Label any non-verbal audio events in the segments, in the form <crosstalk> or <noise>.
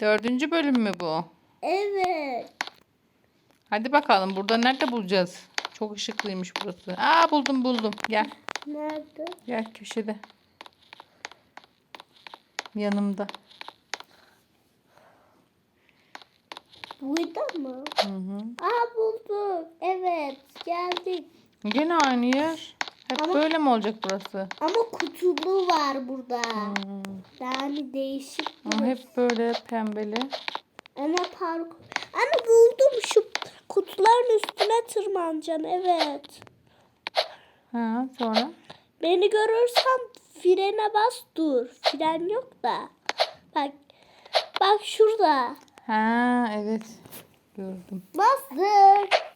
Dördüncü bölüm mü bu? Evet. Hadi bakalım burada nerede bulacağız? Çok ışıklıymış burası. Aa buldum buldum. Gel. Nerede? Gel köşede. Yanımda. Burada mı? Hı hı. Aa bulduk. Evet geldik. Gene aynı yer. Ama- böyle mi olacak burası? Ama kutulu var burada. Hmm. Yani değişik. Ama hep böyle pembeli. Ana parkur. Ana buldum şu kutuların üstüne tırmanacaksın. Evet. Ha, sonra? Beni görürsen frene bas dur. Fren yok da. Bak. Bak şurada. Ha evet. Gördüm. Bastır.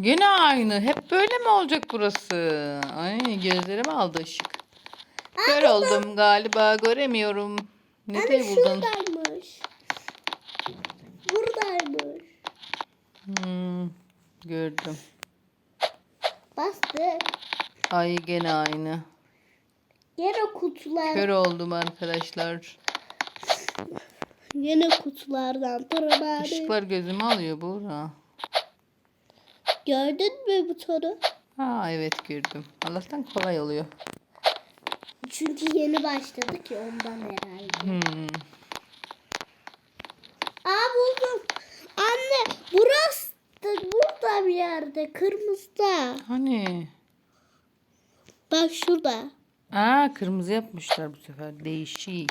Gene aynı. Hep böyle mi olacak burası? Ay gözlerim aldı ışık. Kör oldum galiba göremiyorum. Anne Nereye buldun? şuradaymış. Buradaymış. Hmm, gördüm. Bastır. Ay gene aynı. Yine kutular. Kör oldum arkadaşlar. Yine kutulardan. Işıklar gözümü alıyor Buğra. Gördün mü butonu? Ha evet gördüm. Allah'tan kolay oluyor. Çünkü yeni başladı ki ondan herhalde. Hmm. Aa buldum. Anne burası da burada bir yerde. Kırmızıda. Hani? Bak şurada. Aa kırmızı yapmışlar bu sefer. Değişik.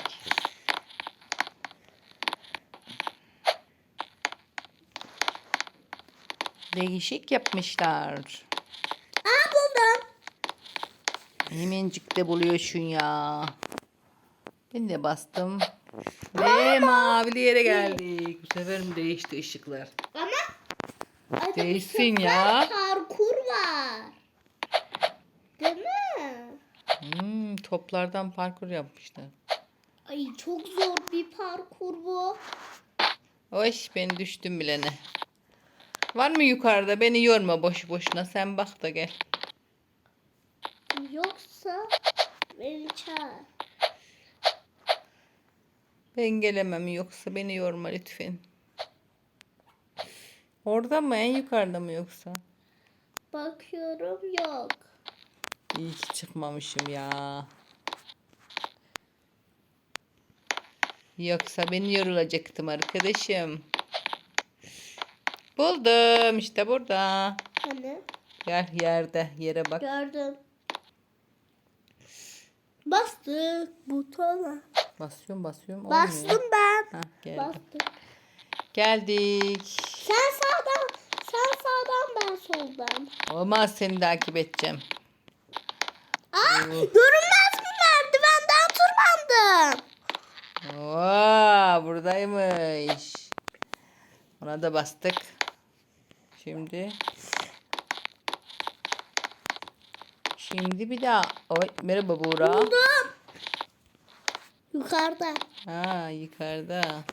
Değişik yapmışlar. Aa buldum. Hemencik de buluyorsun ya. Ben de bastım. Ve mavili yere geldik. Bu sefer mi değişti ışıklar? Ama Hadi sefer ya. Parkur var. Değil mi? Hmm, toplardan parkur yapmışlar. Ay çok zor bir parkur bu. Hoş ben düştüm bile ne. Var mı yukarıda? Beni yorma boşu boşuna. Sen bak da gel. Yoksa beni çağır. Ben gelemem yoksa beni yorma lütfen. Orada mı en yukarıda mı yoksa? Bakıyorum yok. İyi ki çıkmamışım ya. Yoksa ben yorulacaktım arkadaşım. Buldum işte burada. Hani Gel yerde yere bak. gördüm. Bastık butona. Basıyorum basıyorum olmuyor. Bastım ben. Hah, geldim. Bastım. Geldik. Sen sağdan, sen sağdan ben soldan. Olmaz seni takip edeceğim. Aa, görünmez mi merdivenden tırmandım. Oo, buradaymış. Ona da bastık. Şimdi. Şimdi bir daha. Oy, merhaba Buğra. Buldum. Yukarıda. Ha yukarıda.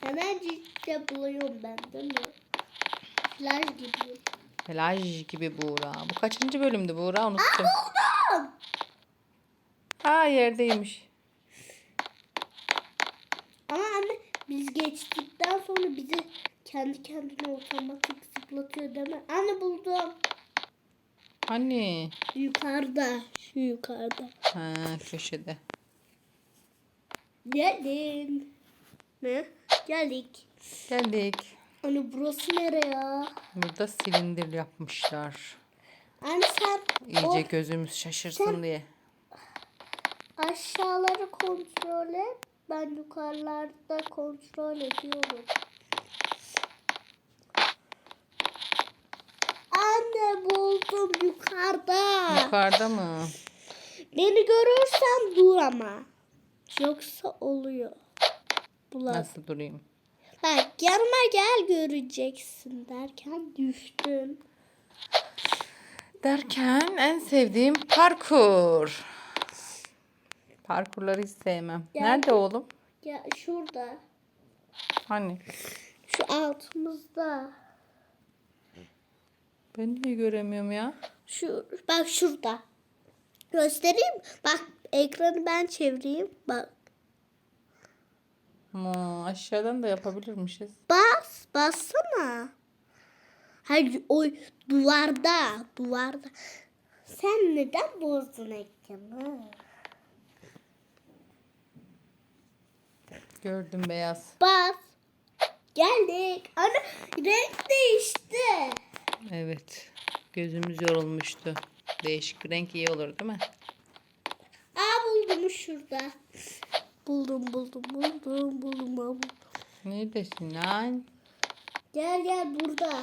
Hemen ciddi buluyorum ben değil mi? Flash gibi. Plaj gibi Buğra. Bu kaçıncı bölümdü Buğra? Unuttum. Buldum. Ha yerdeymiş. Ama anne biz geçtikten sonra bizi kendi kendine otomatik zıplatıyor değil mi? Anne buldum. Hani? Yukarıda. Şu yukarıda. Ha köşede. Geldim. Ne? Geldik. Geldik. Anne burası nere ya? Burada silindir yapmışlar. Anne sen İyice o gözümüz şaşırsın Sen- diye. aşağıları kontrol et. Ben yukarılarda kontrol ediyorum. Anne buldum yukarıda. Yukarıda mı? Beni görürsen dur ama. Yoksa oluyor. Bulat. Nasıl durayım? Bak yanıma gel göreceksin derken düştüm. Derken en sevdiğim parkur. Parkurları hiç sevmem. Ya- Nerede oğlum? Ya şurada. Hani? Şu altımızda. Ben niye göremiyorum ya? Şu bak şurada. Göstereyim. Bak ekranı ben çevireyim. Bak. Ama aşağıdan da yapabilirmişiz. Bas. Bassana. Hayır o duvarda. Duvarda. Sen neden bozdun ekranı? Gördüm beyaz. Bas. Geldik. Ana renk değişti. Evet. Gözümüz yorulmuştu. Değişik bir renk iyi olur değil mi? Aa buldum şurada. Buldum buldum buldum buldum buldum. Neredesin lan? Gel gel burada.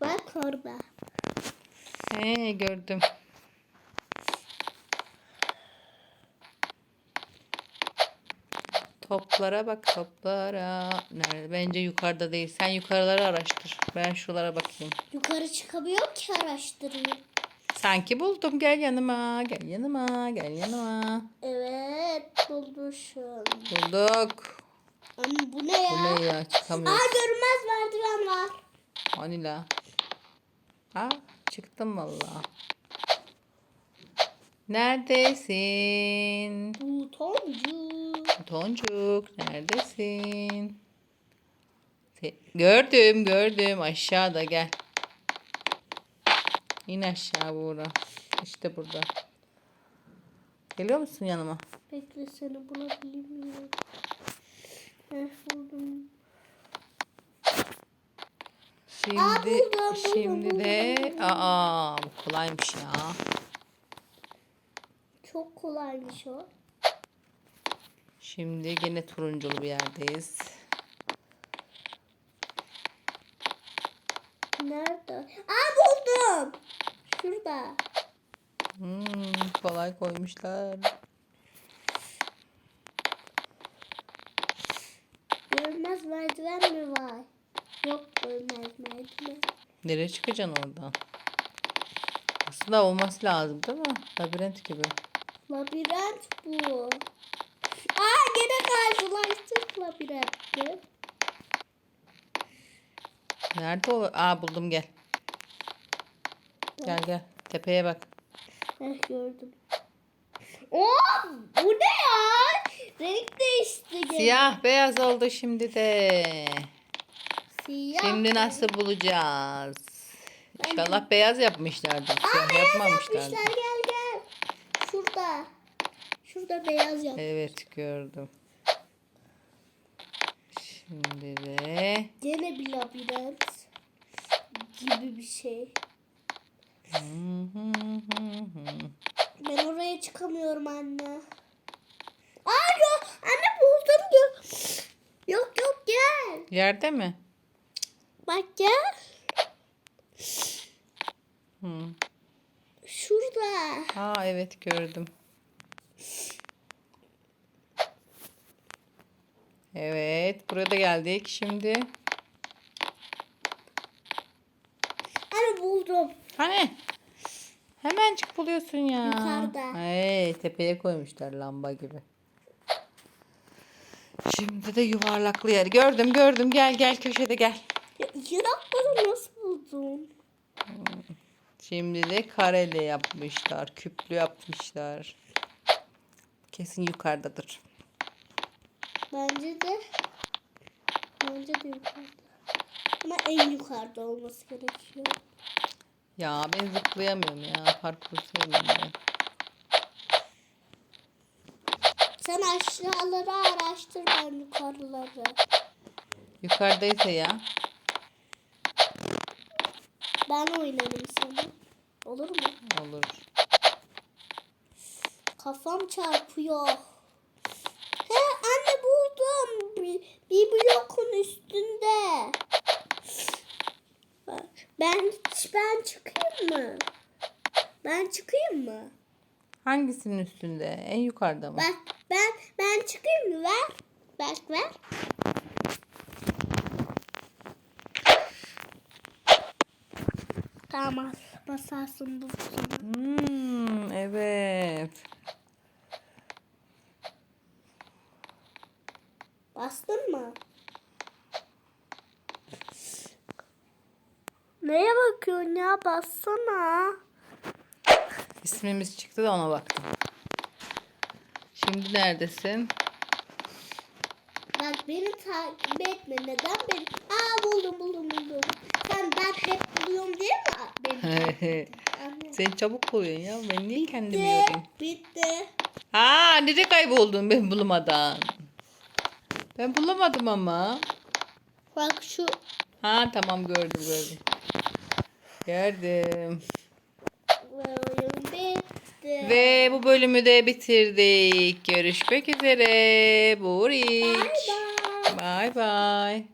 Bak orada. He gördüm. Toplara bak toplara. Nerede? Bence yukarıda değil. Sen yukarıları araştır. Ben şuralara bakayım. Yukarı çıkamıyor ki araştırayım. Sanki buldum. Gel yanıma. Gel yanıma. Gel yanıma. Evet bulmuşum. Bulduk. Ama bu ne ya? Bu ne ya? Aa Çıkamıyoruz. görünmez merdiven var. Hani la? Ha çıktım valla. Neredesin? Butoncu. Toncuk neredesin? Gördüm gördüm aşağıda gel. İn aşağı Buğra. İşte burada. Geliyor musun yanıma? Bekle seni bulabilmiyorum. Heh buldum. Şimdi Aa, buldum, buldum, şimdi de buldum, buldum. aa bu kolaymış ya. Çok kolaymış o. Şimdi gene turunculu bir yerdeyiz. Nerede? Aa buldum. Şurada. Hmm, kolay koymuşlar. Görünmez merdiven mi var? Yok görünmez merdiven. Nereye çıkacaksın oradan? Aslında olması lazım değil mi? Labirent gibi. Labirent bu. Karşılaştık labirentle. Nerede o? Aa buldum gel. Gel gel. Tepeye bak. Heh gördüm. Oo bu ne ya? Renk değişti gene. Siyah beyaz oldu şimdi de. Siyah. Şimdi nasıl bulacağız? İnşallah beyaz yapmışlardır. Aa Siyah beyaz yapmamışlardır. yapmışlar gel gel. Şurada. Şurada beyaz yap. Evet gördüm. Şimdi de Gene bir labirent gibi bir şey. Ben oraya çıkamıyorum anne. Aa yok. Anne buldum yok. Yok yok gel. Yerde mi? Bak gel. Hı. Şurada. Aa evet gördüm. Evet buraya da geldik şimdi. Anne buldum. Hani? Hemencik buluyorsun ya. Yukarıda. Hey, tepeye koymuşlar lamba gibi. Şimdi de yuvarlaklı yer. Gördüm gördüm gel gel köşede gel. Ya dakikada nasıl buldun? Şimdi de kareli yapmışlar. Küplü yapmışlar. Kesin yukarıdadır. Bence de bence de yukarıda. Ama en yukarıda olması gerekiyor. Ya ben zıplayamıyorum ya. Parkur sevmiyorum. Sen aşağıları araştır ben yukarıları. Yukarıdaysa ya. Ben oynarım sana. Olur mu? Olur. Kafam çarpıyor. He anne buldum. Bir, bir blokun üstünde. Bak, Ben ben çıkayım mı? Ben çıkayım mı? Hangisinin üstünde? En yukarıda mı? Bak ben ben çıkayım mı? Ver. Bak ver. Tamam. Basarsın bu. Hmm, evet. Bastın mı? Neye bakıyorsun ya? Bassana. İsmimiz çıktı da ona baktım. Şimdi neredesin? Bak beni takip etme. Neden beni? Aa buldum buldum buldum. Sen ben hep buluyorum diye mi beni? <laughs> Sen çabuk buluyorsun ya. Ben niye kendimi yorayım? Bitti. Ha nerede kayboldun ben bulamadan? Ben bulamadım ama. Bak şu Ha tamam gördüm gördüm. Oyun bitti. Ve bu bölümü de bitirdik. Görüşmek üzere. Buriç. Bye bye. Bye bye.